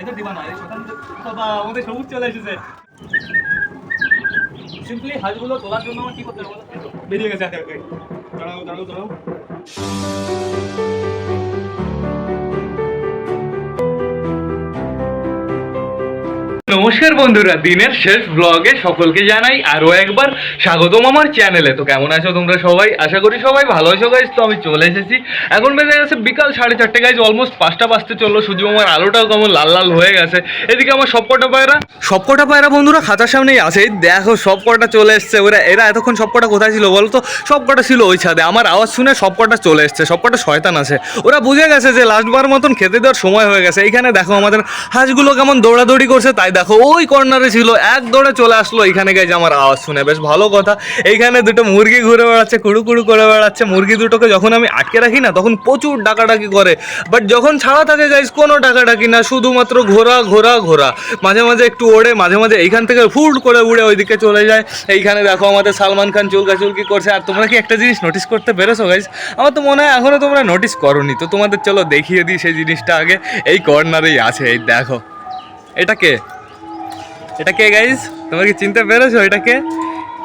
এটা দিবা না বাবা আমাদের সবুজ চলে এসেছে। সিম্পলি হাঁসগুলো তোলার জন্য কি করতে হবে বেরিয়ে গেছে। দাঁড়াও দাঁড়াও দাঁড়াও। নমস্কার বন্ধুরা, দিনের শেষ ব্লগে সকলকে জানাই আরও একবার স্বাগতম আমার চ্যানেলে তো কেমন আছো তোমরা সবাই? আশা করি সবাই ভালো আছো গাইজ তো আমি চলে এসেছি। এখন বেজে গেছে বিকাল সাড়ে চারটে গাইজ অলমোস্ট পাঁচটা বাজতে চলল। সূর্য আমার আলোটাও কেমন লাল লাল হয়ে গেছে। এদিকে আমার সবকটা পায়রা। সবকটা পায়রা বন্ধুরা খাতার সামনেই আছে। দেখো সবকটা চলে এসছে। ওরা এরা এতক্ষণ সবকটা কোথায় ছিল বলো তো? সবকটা ছিল ওই ছাদে। আমার আওয়াজ শুনে সবকটা চলে এসছে। সবকটা শয়তান আছে। ওরা বুঝে গেছে যে লাস্টবার মতন খেতে দেওয়ার সময় হয়ে গেছে। এইখানে দেখো আমাদের হাঁসগুলো কেমন দৌড়াদৌড়ি করছে। তাই দেখো ওই কর্নারে ছিল, এক দৌড়ে চলে আসলো, এইখানে গেছে আমার আওয়াজ শুনে। বেশ ভালো কথা। এইখানে দুটো মুরগি ঘুরে বেড়াচ্ছে, কুড়ু কুড়ু করে বেড়াচ্ছে। মুরগি দুটোকে যখন আমি আটকে রাখি না, তখন প্রচুর ডাকাডাকি করে। বাট যখন ছাড়া থাকে গাইজ কোনো ডাকাডাকি না, শুধুমাত্র ঘোরা ঘোরা ঘোরা। মাঝে মাঝে একটু ওড়ে, মাঝে মাঝে এইখান থেকে ফুট করে উড়ে ওইদিকে চলে যায়। এইখানে দেখো আমাদের সালমান খান চুলকা চুলকি করছে। আর তোমরা কি একটা জিনিস নোটিস করতে পেরেছ গাইজ আমার তো মনে হয় এখনও তোমরা নোটিস করোনি। তো তোমাদের চলো দেখিয়ে দিই সেই জিনিসটা আগে। এই কর্নারেই আছে, এই দেখো। এটা কে? এটা কে গাইজ তোমরা কি চিনতে পেরেছ? এটা কে?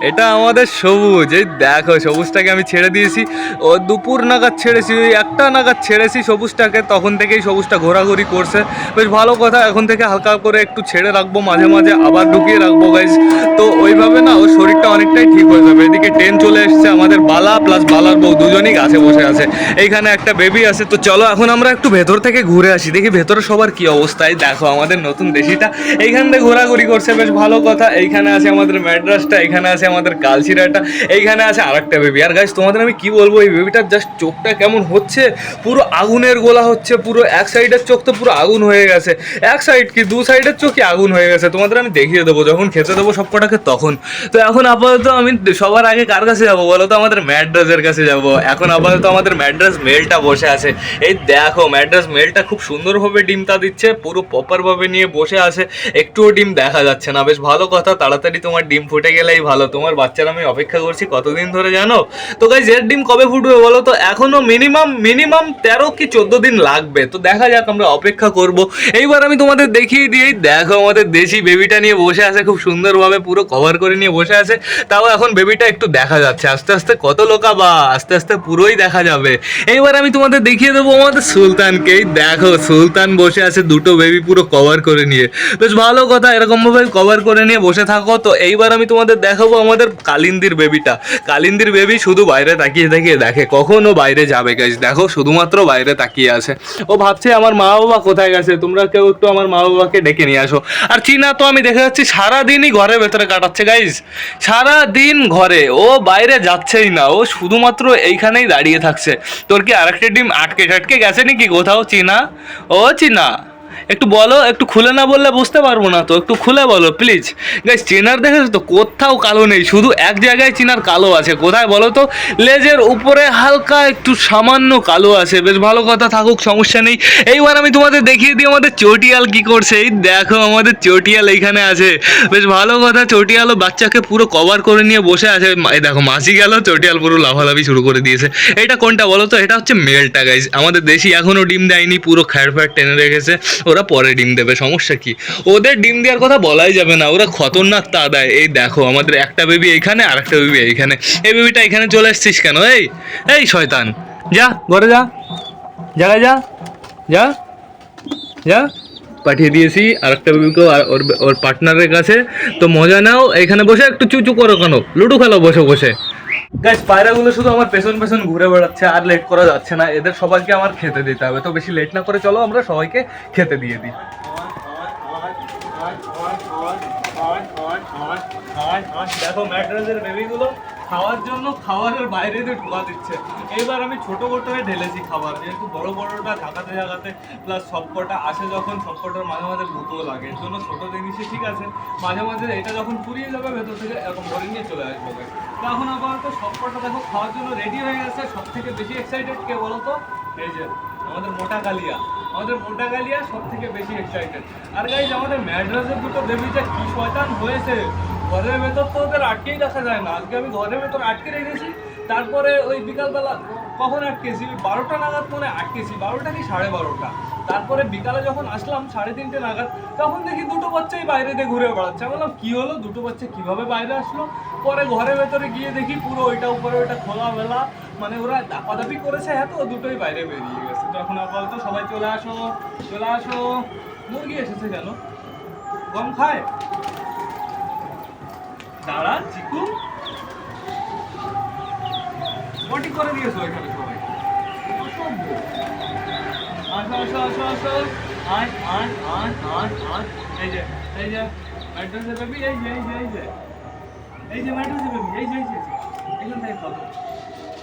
এটা আমাদের সবুজ, এই দেখো সবুজটাকে আমি ছেড়ে দিয়েছি। ও দুপুর নাগাদ ছেড়েছি, ওই একটা নাগাদ ছেড়েছি সবুজটাকে, তখন থেকেই সবুজটা ঘোরাঘুরি করছে। বেশ ভালো কথা, এখন থেকে হালকা করে একটু ছেড়ে রাখব, মাঝে মাঝে আবার ঢুকিয়ে রাখব গাইজ তো ওইভাবে না, ওর শরীরটা অনেকটাই ঠিক হয়ে যাবে। এদিকে ট্রেন চলে এসছে আমাদের বালা প্লাস বালার বউ দুজনেই গাছে বসে আছে। এইখানে একটা বেবি আছে, তো চলো এখন আমরা একটু ভেতর থেকে ঘুরে আসি। দেখি ভেতরে সবার কি অবস্থায় দেখো আমাদের নতুন দেশিটা। এইখান থেকে ঘোরাঘুরি করছে, বেশ ভালো কথা। এইখানে আছে আমাদের ম্যাড্রাসটা, এইখানে আছে আমাদের কালচিরাটা এইখানে আছে আরেকটা বেবি আর গাছ তোমাদের আমি কি বলব, এই বেবিটার জাস্ট চোখটা কেমন হচ্ছে? পুরো আগুনের গোলা হচ্ছে, পুরো এক সাইডের চোখ তো পুরো আগুন হয়ে গেছে। এক সাইড কি, দু সাইডের চোখই আগুন হয়ে গেছে। তোমাদের আমি দেখিয়ে দেবো, যখন খেতে দেবো সব কটাকে তখন। তো এখন আপাতত আমি সবার আগে কার কাছে যাব বলো তো? আমাদের ম্যাড্রাসের কাছে যাব। এখন আপাতত আমাদের ম্যাড্রাস মেলটা বসে আছে। এই দেখো, ম্যাড্রাস মেলটা খুব সুন্দরভাবে ডিমটা দিচ্ছে, পুরো প্রপারভাবে নিয়ে বসে আছে। একটুও ডিম দেখা যাচ্ছে না। বেশ ভালো কথা, তাড়াতাড়ি তোমার ডিম ফুটে গেলেই ভালো। তোমার বাচ্চারা আমি অপেক্ষা করছি কতদিন ধরে জানো? তো গাইজ এর ডিম কবে ফুটবে বলো তো? এখনও মিনিমাম মিনিমাম তেরো কি চোদ্দ দিন লাগবে। তো দেখা যাক আমরা অপেক্ষা করব। এইবার আমি তোমাদের দেখিয়ে দিই, দেখো আমাদের দেশি বেবিটা নিয়ে বসে আছে, খুব সুন্দরভাবে পুরো কভার করে নিয়ে বসে আছে। তাও এখন বেবিটা একটু দেখা যাচ্ছে। আস্তে আস্তে কত লোকা বা, আস্তে আস্তে পুরোই দেখা যাবে। এইবার আমি তোমাদের দেখিয়ে দেবো আমাদের সুলতানকে এই দেখো, সুলতান বসে আছে দুটো বেবি পুরো কভার করে নিয়ে। বেশ ভালো কথা এরকম ভাবে কভার করে নিয়ে বসে থাকো। তো এইবার আমি তোমাদের দেখাবো আমাদের কালিন্দির বেবিটা কালিন্দির বেবি শুধু বাইরে তাকিয়ে তাকিয়ে দেখে। কখন বাইরে যাবে গাইজ দেখো শুধুমাত্র বাইরে তাকিয়ে আছে। ও ভাবছে আমার মা বাবা কোথায় গেছে? তোমরা কেউ একটু আমার মা বাবাকে ডেকে নিয়ে আসো। আর চীনা তো আমি দেখে যাচ্ছি সারাদিনই ঘরের ভেতরে কাটাচ্ছে গাইজ সারা দিন ঘরে। ও বাইরে যাচ্ছেই না। ও শুধুমাত্র এইখানেই দাঁড়িয়ে থাকছে। তোর কি আরেকটা ডিম আটকে টাটকে গেছে নাকি কোথাও, চীনা? ও চীনা। একটু বলো, একটু খুলে না বললে বুঝতে পারব না তো, একটু খুলে বলো প্লিজ গাইজ চেনার দেখেছ তো কোথাও কালো নেই, শুধু এক জায়গায় চেনার কালো আছে, কোথায় বলো তো? লেজের উপরে হালকা একটু সামান্য কালো আছে, বেশ ভালো কথা থাকুক, সমস্যা নেই। এইবার আমি তোমাদের দেখিয়ে দিই আমাদের চটিয়াল কি করছে, এই দেখো আমাদের চটিয়াল এইখানে আছে। বেশ ভালো কথা, চটিয়ালও বাচ্চাকে পুরো কভার করে নিয়ে বসে আছে। এই দেখো, মাসি গেল, চটিয়াল পুরো লাফালাফি শুরু করে দিয়েছে। এটা কোনটা বলো তো? এটা হচ্ছে মেলটা গাইজ আমাদের দেশি এখনও ডিম দেয়নি, পুরো খ্যাড় ফ্যাড় টেনে রেখেছে। ওরা পরে ডিম দেবে, সমস্যা কি? ওদের ডিম দেওয়ার কথা বলাই যাবে না, ওরা খতরনাক তা দেয়। এই দেখো, আমাদের একটা বেবি এইখানে, আর একটা বেবি এইখানে। এই বেবিটা এখানে চলে আসছিস কেন? এই এই শয়তান। যা, ঘরে যা। জায়গায় যা। যা। যা। পাঠিয়ে দিয়েছি, আর একটা বেবিকেও আর ওর ওর পার্টনারের কাছে। তো মজা নাও, এখানে বসে একটু চুচু করো কেন? লুডো খেলো, বসে বসে। গাছ পায়রাগুলো শুধু আমার পেছন পেছন ঘুরে বেড়াচ্ছে, আর লেট করা যাচ্ছে না। এদের সবাইকে আমার খেতে দিতে হবে। তো বেশি লেট না করে চলো, আমরা সবাইকে খেতে দিয়ে দিই। দেখো, ম্যাট্রেসের বেবিগুলো খাওয়ার জন্য খাবারের বাইরে দিয়ে ঢোকা দিচ্ছে। এইবার আমি ছোট ছোট ঢেলেছি খাবার। যেহেতু বড় বড়টা ঢাকাতে ঢাকাতে প্লাস সবকটা আসে যখন, সবকটার মাঝে মাঝে ভুতো লাগে। এর জন্য ছোট জিনিসই ঠিক আছে। মাঝে মাঝে এটা যখন পুড়িয়ে যাবে, ভেতর থেকে এরকম ভরে নিয়ে চলে আসবে। এখন আপাতত সবকটা দেখো খাওয়ার জন্য রেডি হয়ে গেছে। সব থেকে বেশি এক্সাইটেড কে বলো তো? এই যে, আমাদের মোটা কালিয়া আমাদের মোটা কালিয়া সব থেকে বেশি এক্সাইটেড আর গাইজ আমাদের ম্যাড্রাসের দুটো বেবিটা কি শয়তান হয়েছে, ঘরের ভেতর তো ওদের আটকেই রাখা যায় না। আজকে আমি ঘরের ভেতর আটকে রেখেছি। তারপরে ওই বিকালবেলা কখন আটকেছি বারোটা নাগাদ মনে হয় আটকেছি বারোটা কি সাড়ে বারোটা? তারপরে বিকালে যখন আসলাম, সাড়ে তিনটে নাগাদ, তখন দেখি দুটো বাচ্চাই বাইরে দিয়ে ঘুরে বেড়াচ্ছে। বললাম, কি হলো? দুটো বাচ্চা কীভাবে বাইরে আসলো? পরে ঘরের ভেতরে গিয়ে দেখি পুরো ওইটা উপরে ওইটা খোলামেলা। মানে ওরা দাপাদাপি করেছে এত, দুটোই বাইরে বেরিয়ে গেছে। তো এখন আপাতত সবাই চলে আসো চলে আসো। মুরগি এসেছে কেন? গম খায়? দাঁড়া, চিকু। পটি করে দিয়েছ এখানে সবাই। আসো আসো আসো আসো। আয় আয় আয় আয় আয়। এই যে এই যে ম্যাট্রেসে বেবি এই যে এই যে এই যে। এই যে ম্যাট্রেসে বেবি এই যে এই যে এখান থেকে খাও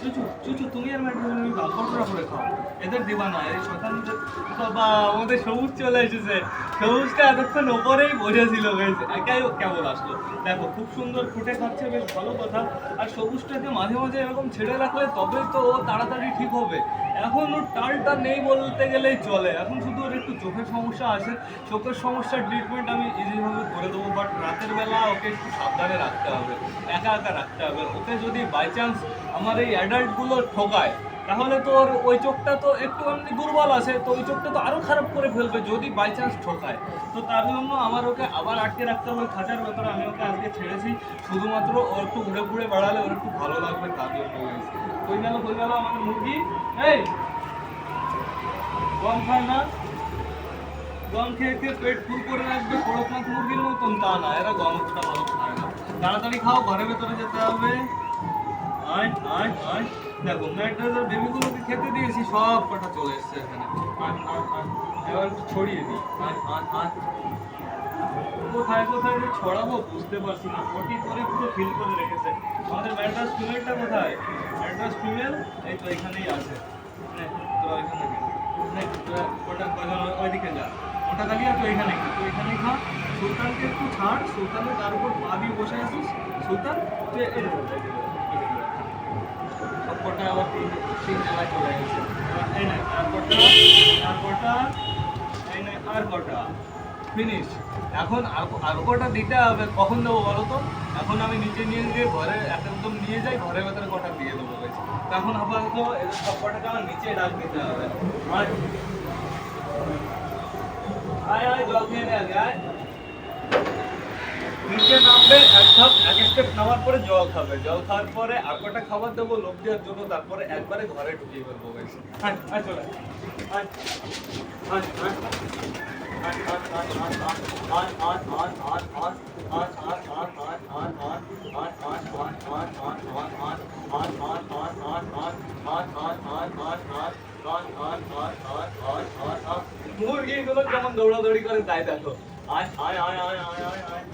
চুচু চুচু, তুমি আর ম্যাট্রেসে বেবি খাও। করে খাও। এদের দিবা না, এই শতানদের বাবা, আমাদের সবুজ চলে এসেছে। সবুজটা এতক্ষণ ওপরেই বসেছিল গেছে একাই কেমন আসলো? দেখো, খুব সুন্দর ফুটে খাচ্ছে বেশ ভালো কথা। আর সবুজটাকে মাঝে মাঝে এরকম ছেড়ে রাখলে তবে তো ও তাড়াতাড়ি ঠিক হবে। এখন ওর টালটা নেই বলতে গেলেই চলে। এখন শুধু ওর একটু চোখের সমস্যা আছে। চোখের সমস্যার ট্রিটমেন্ট আমি ইজিভাবে করে দেবো বাট রাতের বেলা ওকে একটু সাবধানে রাখতে হবে। একা একা রাখতে হবে। ওকে যদি বাই চান্স আমার এই অ্যাডাল্টগুলো ঠকায় তাহলে তোর ওই চোখটা তো একটু এমনি দুর্বল আছে, তো ওই চোখটা তো আরও খারাপ করে ফেলবে যদি বাই চান্স ঠকায়। তো তার জন্য আমার ওকে আবার আটকে রাখতে হবে ওই খাঁচার ভেতরে আমি ওকে আজকে ছেড়েছি, শুধুমাত্র ও একটু উড়ে পুড়ে বেড়ালে ওর একটু ভালো লাগবে তার জন্য। কই গেল কই গেল আমাদের মুরগি। এই, গম খায় না? গম খেয়ে খেয়ে পেট ফুল করে রাখবে কড়কনাথ মুরগির মতন। তা না, এরা গমটা ভালো খায় না। তাড়াতাড়ি খাও, ঘরের ভেতরে যেতে হবে। আয় আয় আয়। দেখো ম্যাট্রেসের বেবিগুলোকে খেতে দিয়েছি, সব কটা চলে এসছে এখানে। এবার ছড়িয়ে দিই। কোথায় কোথায় যে ছড়াবো বুঝতে পারছি না। পটি করে পুরো ফিল করে রেখেছে। আমাদের ম্যাট্রাস ফিমেলটা কোথায়? ম্যাট্রাস ফিমেল এই তো এখানেই আছে। তোরা এখানে ওটা ওইদিকে যা। ওটা আর তুই এখানে খা, তুই এখানেই খা। সুলতানকে একটু ছাড়, সুলতানের তার উপর পা দিয়ে বসে আছিস। সুলতান, তুই নে আর কটা? ফিনিশ এখন আর কটা দিতে হবে? কখন দেবো বলো তো? এখন আমি নিচে নিয়ে গিয়ে ঘরে একদম নিয়ে যাই, ঘরের ভেতরে কটা দিয়ে দেবো এখন আপাতত এদের সব কটাকে আমার নিচে ডাক দিতে হবে। আয় আয়, জল খেয়ে নে আগে, আয়। নিচে নামবে এক ধাপ এক স্টেপ নামার পরে জল খাবে জল খাওয়ার পরে আর কটা খাবার দেবো লোক দেওয়ার জন্য তারপরে একবারে ঘরে ঢুকিয়ে ফেলব গাইস হ্যাঁ হ্যাঁ চলে হ্যাঁ হ্যাঁ মুরগিগুলো কেমন দৌড়াদৌড়ি করে তাই দেখো আয় আয় আয় আয় আয় আয়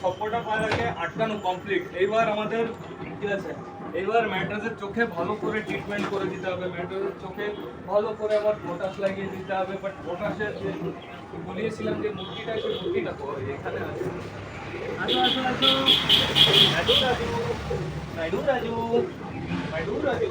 সবকটা পায়রাকে আটকানো কমপ্লিট এইবার আমাদের কি আছে এইবার ম্যাট্রাসের চোখে ভালো করে ট্রিটমেন্ট করে দিতে হবে। ম্যাট্রাসের চোখে ভালো করে আবার পটাশ লাগিয়ে দিতে হবে। বাট পটাশের যে বলিয়েছিলাম যে মুরগিটা সেই মুরগিটা? এখানে আছে। আসো আসো আসো। রাজু রাজু রাজু রাজু রাজু রাজু।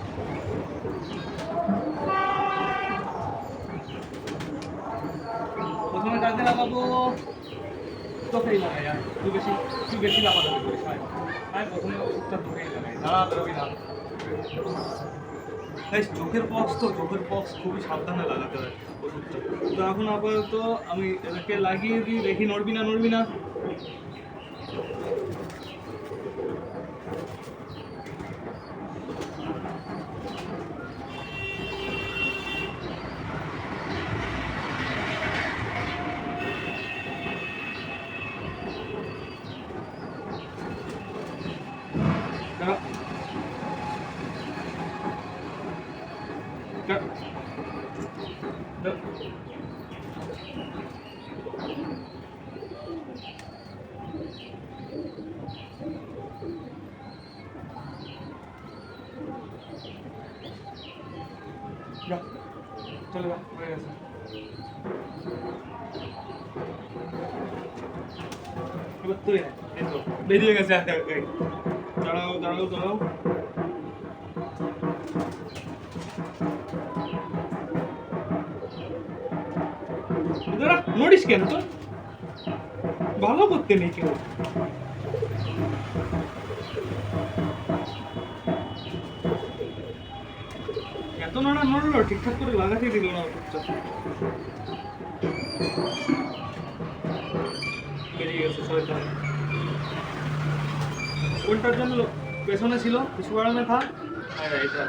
প্রথমে কাজে লাগাবো তোকেই লাগাই আর তুই বেশি তুই বেশি করিস আয় আয় প্রথমে ওষুধটা তোকেই লাগাই দাঁড়া না গাইস চোখের পক্স তো, চোখের পক্স খুবই সাবধানে লাগাতে হয় ওষুধটা। তো এখন আপাতত আমি এটাকে লাগিয়ে দিই, দেখি নড়বি না নড়বি না। চলে যা হয়ে গেছে এবার তুই আয়, এই তো, বেরিয়ে গেছে একা একাই। দাঁড়াও দাঁড়াও দাঁড়াও নড়িস কেন তো ভালো করতে নেই কেউ। এত নড়া নড়লো, ঠিকঠাক করে লাগাতে দিল না বেরিয়ে গেছে কোনটার জন্য পেছনে ছিল, কিছু কারণে থাক হ্যাঁ এটা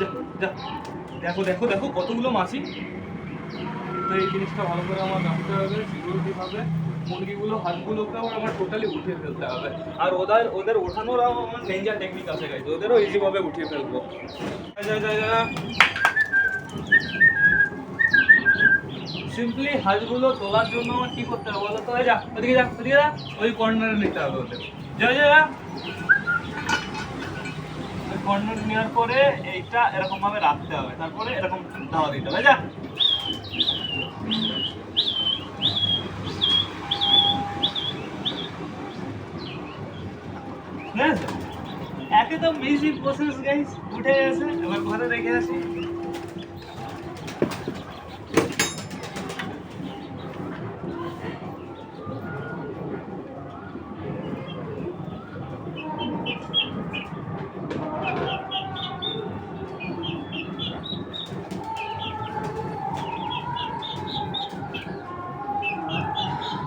যা যা দেখো দেখো দেখো কতগুলো মাছি। তো এই জিনিসটা ভালো করে আমার রাখতে হবে সিকিউরিটি ভাবে। মুরগিগুলো হাতগুলোকে আবার আমার টোটালি উঠিয়ে ফেলতে হবে। আর ওদের ওদের ওঠানোর আমার নেঞ্জা টেকনিক আছে গাইজ ওদেরও ইজি ভাবে উঠিয়ে ফেলব। সিম্পলি হাঁসগুলো তোলার জন্য কি করতে হবে বলো তো? যা, ওদিকে যা ওদিকে যা। ওই কর্নারে নিতে হবে ওদের। যা যা। কর্নার নেওয়ার পরে এইটা এরকম ভাবে রাখতে হবে। তারপরে এরকম ধাওয়া দিতে হবে যা একদম ইজি প্রসেস গাইস উঠে গেছে এবার ঘরে রেখে আসি।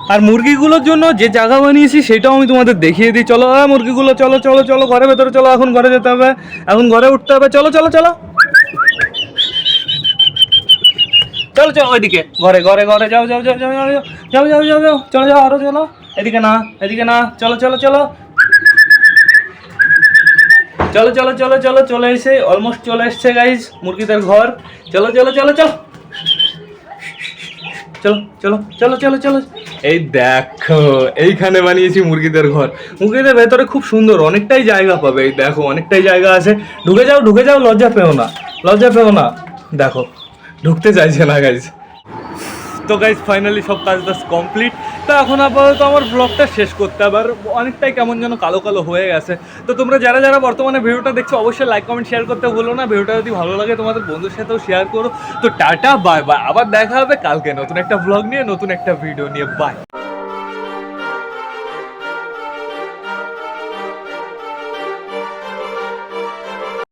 আর মুরগিগুলোর জন্য যে জায়গা বানিয়েছি সেটাও আমি তোমাদের দেখিয়ে দিই চলো মুরগিগুলো চলো চলো চলো ঘরে ভেতরে চলো এখন ঘরে যেতে হবে এখন ঘরে উঠতে হবে চলো চলো চলো চলো চলো ওইদিকে ঘরে ঘরে ঘরে যাও যাও যাও যাও যাও যাও যাও যাও যাও চলো যাও আরও চলো এদিকে না এদিকে না চলো চলো চলো চলো চলো চলো চলো চলে এসে অলমোস্ট চলে এসছে গাইজ মুরগিদের ঘর চলো চলো চলো চলো চলো চলো চলো চলো চলো। এই দেখো, এইখানে বানিয়েছি মুরগিদের ঘর। মুরগিদের ভেতরে খুব সুন্দর, অনেকটাই জায়গা পাবে। এই দেখো, অনেকটাই জায়গা আছে। ঢুকে যাও ঢুকে যাও, লজ্জা পেও না, লজ্জা পেও না। দেখো, ঢুকতে চাইছে না গাইজ তো গাইজ ফাইনালি সব কাজ বাজ কমপ্লিট তো এখন আপাতত আমার ব্লগটা শেষ করতে আবার অনেকটাই কেমন যেন কালো কালো হয়ে গেছে। তো তোমরা যারা যারা বর্তমানে ভিডিওটা দেখছ, অবশ্যই লাইক কমেন্ট শেয়ার করতে ভুলো না। ভিডিওটা যদি ভালো লাগে, তোমাদের বন্ধুর সাথেও শেয়ার করো। তো টাটা বাই বাই আবার দেখা হবে কালকে নতুন একটা ব্লগ নিয়ে, নতুন একটা ভিডিও নিয়ে। বাই